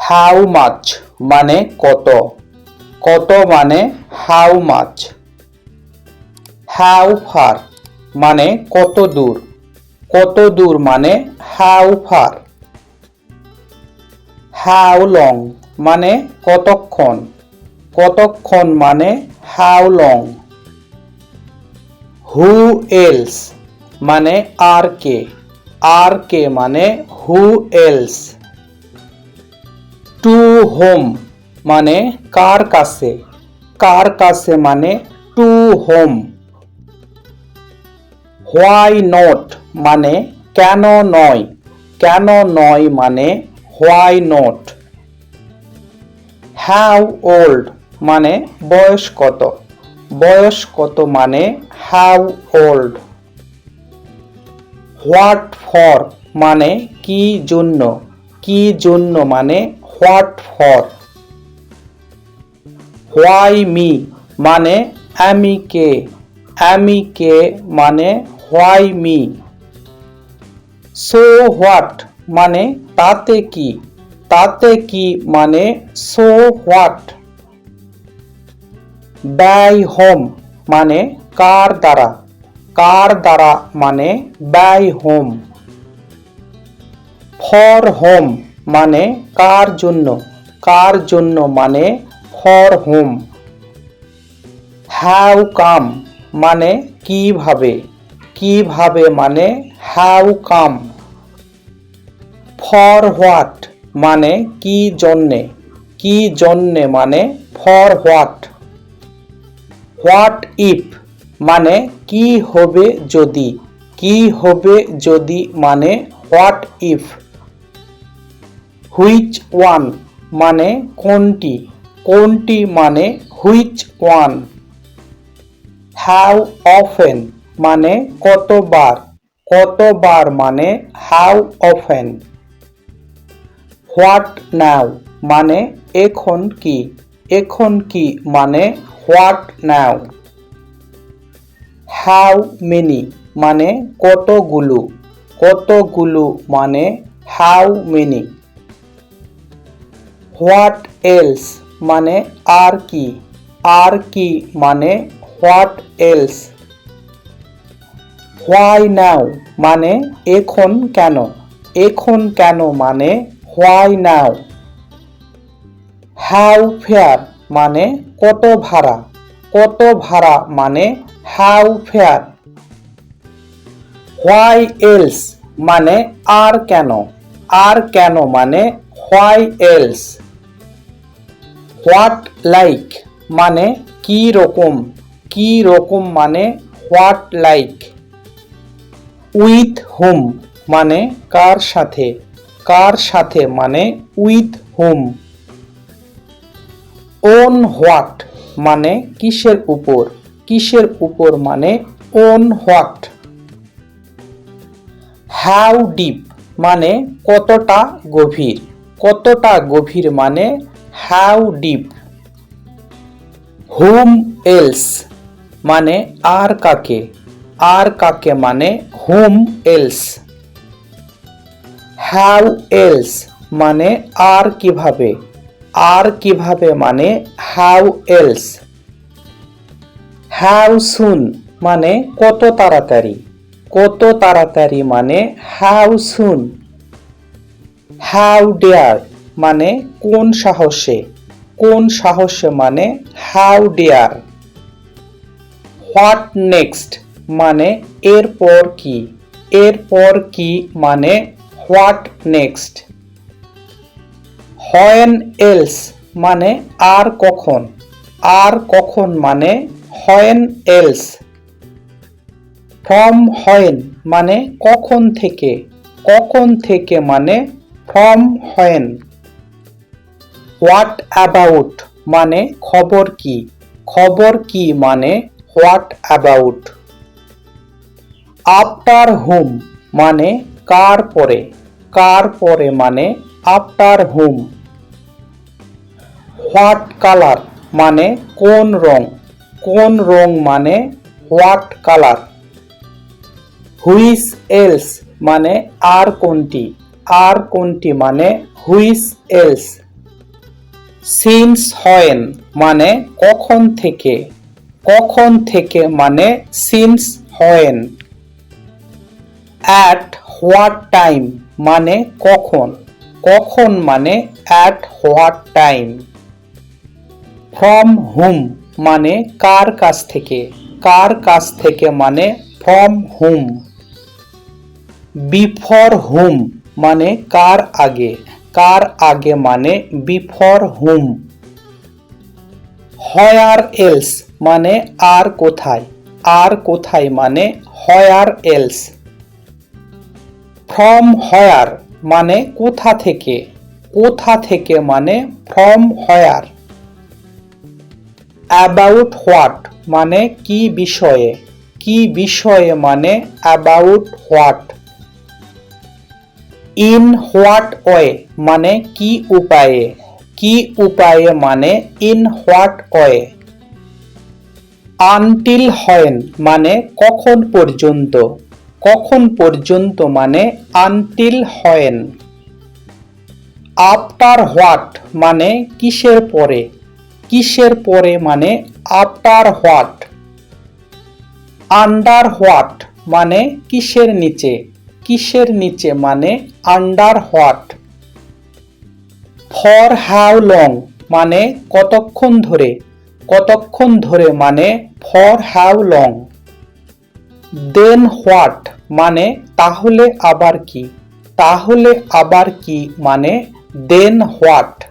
How much মানে কত? কত মানে হাউ মাছ হাউ ফার মানে কত দূর? কত দূর মানে হাউ ফার হাউ লং মানে কতক্ষণ? কতক্ষণ মানে হাউ লং হু এলস মানে আর কে? আর কে মানে হু এলস টু হোম মানে কার কাছে? কার কাছে মানে টু হোম। হোয়াই নট মানে কেন নয়। কেন নয় মানে হোয়াই নট। হ্যাও ওল্ড মানে বয়স কত? বয়স কত মানে হ্যাও ওল্ড? হোয়াট ফর মানে কি জন্য? কি জন্য মানে হোয়াট ফর? হোয়াই মি মানে আমি কে আমি কে মানে হোয়াই মি। সো হোয়াট মানে তাতে কি? তাতে কি মানে সো হোয়াট? ব্যয় হোম মানে কার দ্বারা? কার দ্বারা মানে ব্যয় হোম। ফর হোম মানে কার জন্য? কার জন্য মানে ফর হোম হ্যাও কাম মানে কীভাবে? কীভাবে মানে হ্যাও কাম ফর হোয়াট মানে কি জন্যে? কি জন্যে মানে ফর হোয়াট হোয়াট ইফ মানে কি হবে যদি? কি হবে যদি মানে হোয়াট ইফ হুইচ ওয়ান মানে কোনটি? কোনটি মানে হুইচ ওয়ান? হ্যাও অফেন মানে কতবার? কতবার মানে হাউ অফেন? হোয়াট নাও মানে এখন কি? এখন কি মানে হোয়াট নাও? হাউ মেনি মানে কতগুলো? কতগুলো মানে হাউ মেনি? হোয়াট এলস মানে আর কি? আর কি মানে হোয়াট এলস? হোয়াই নাও মানে এখন কেন? এখন কেন মানে হোয়াই নাও? হাউ ফেয়ার মানে কত ভাড়া? কত ভাড়া মানে হাউ ফেয়ার? হোয়াই এলস মানে আর কেন? আর কেন মানে হোয়াই এলস? হোয়াট লাইক মানে কি রকম? কি রকম মানে হোয়াট লাইক? উইথ হুম মানে কার সাথে? কার সাথে মানে উইথ হুম? ওন হোয়াট মানে কিসের উপর? কিসের উপর মানে ওন হোয়াট? হাউ ডিপ মানে কতটা গভীর? কতটা গভীর মানে হাউ ডিপ? হুম এলস মানে আর কাকে? আর কাকে মানে হুম এলস? হাউ এলস মানে আর কীভাবে? আর কীভাবে মানে হাউ এলস? হাউ সুন মানে কত তাড়াতাড়ি? কত তাড়াতাড়ি মানে হাউ সুন? হাউ ডেয়ার মানে কোন সাহসে? কোন সাহসে মানে হাউ ডেয়ার হোয়াট নেক্সট মানে এরপর কি? এরপর কি মানে হোয়াট নেক্সট হয়েন এলস মানে আর কখন? আর কখন মানে হয়েন এলস ফ্রম হোয়েন মানে কখন থেকে? কখন থেকে মানে ফ্রম হোয়েন হোয়াট অ্যাবাউট মানে খবর কি? খবর কি মানে হোয়াট অ্যাবাউট? আফটার হুম মানে কার পরে? কার পরে মানে আফটার হুম? হোয়াট কালার মানে কোন রং? কোন রং মানে হোয়াট কালার? হুইস এলস মানে আর কোনটি? আর কোনটি মানে হুইস এলস? সিন্স হয়েন মানে কখন থেকে? কখন থেকে মানে since when? At what time মানে কখন? কখন মানে অ্যাট হোয়াট টাইম? ফ্রম হুম মানে কার কাছ থেকে? কার কাছ থেকে মানে ফ্রম হুম? বিফর হুম মানে কার আগে? কার আগে মানে বিফর হুম? হয়ার এলস মানে আর কোথায়? আর কোথায় মানে হয়ার এলস? ফ্রম হয়ার মানে কোথা থেকে? কোথা থেকে মানে ফ্রম হয়ার? অ্যাবাউট হোয়াট মানে কি বিষয়ে? কি বিষয়ে মানে about what? In what way মানে কি উপায়ে? কি উপায়ে মানে in what way? Until when মানে কখন পর্যন্ত? কখন পর্যন্ত মানে আনটিল হয়েন? আফটার হোয়াট মানে কিসের পরে? কিসের পরে মানে আফটার হোয়াট? আন্ডার হোয়াট মানে কিসের নিচে? কিসের নিচে মানে under what for how long মানে কতক্ষণ ধরে? কতক্ষণ ধরে মানে for how long then what মানে তাহলে আবার কি? তাহলে আবার কি মানে দেন হোয়াট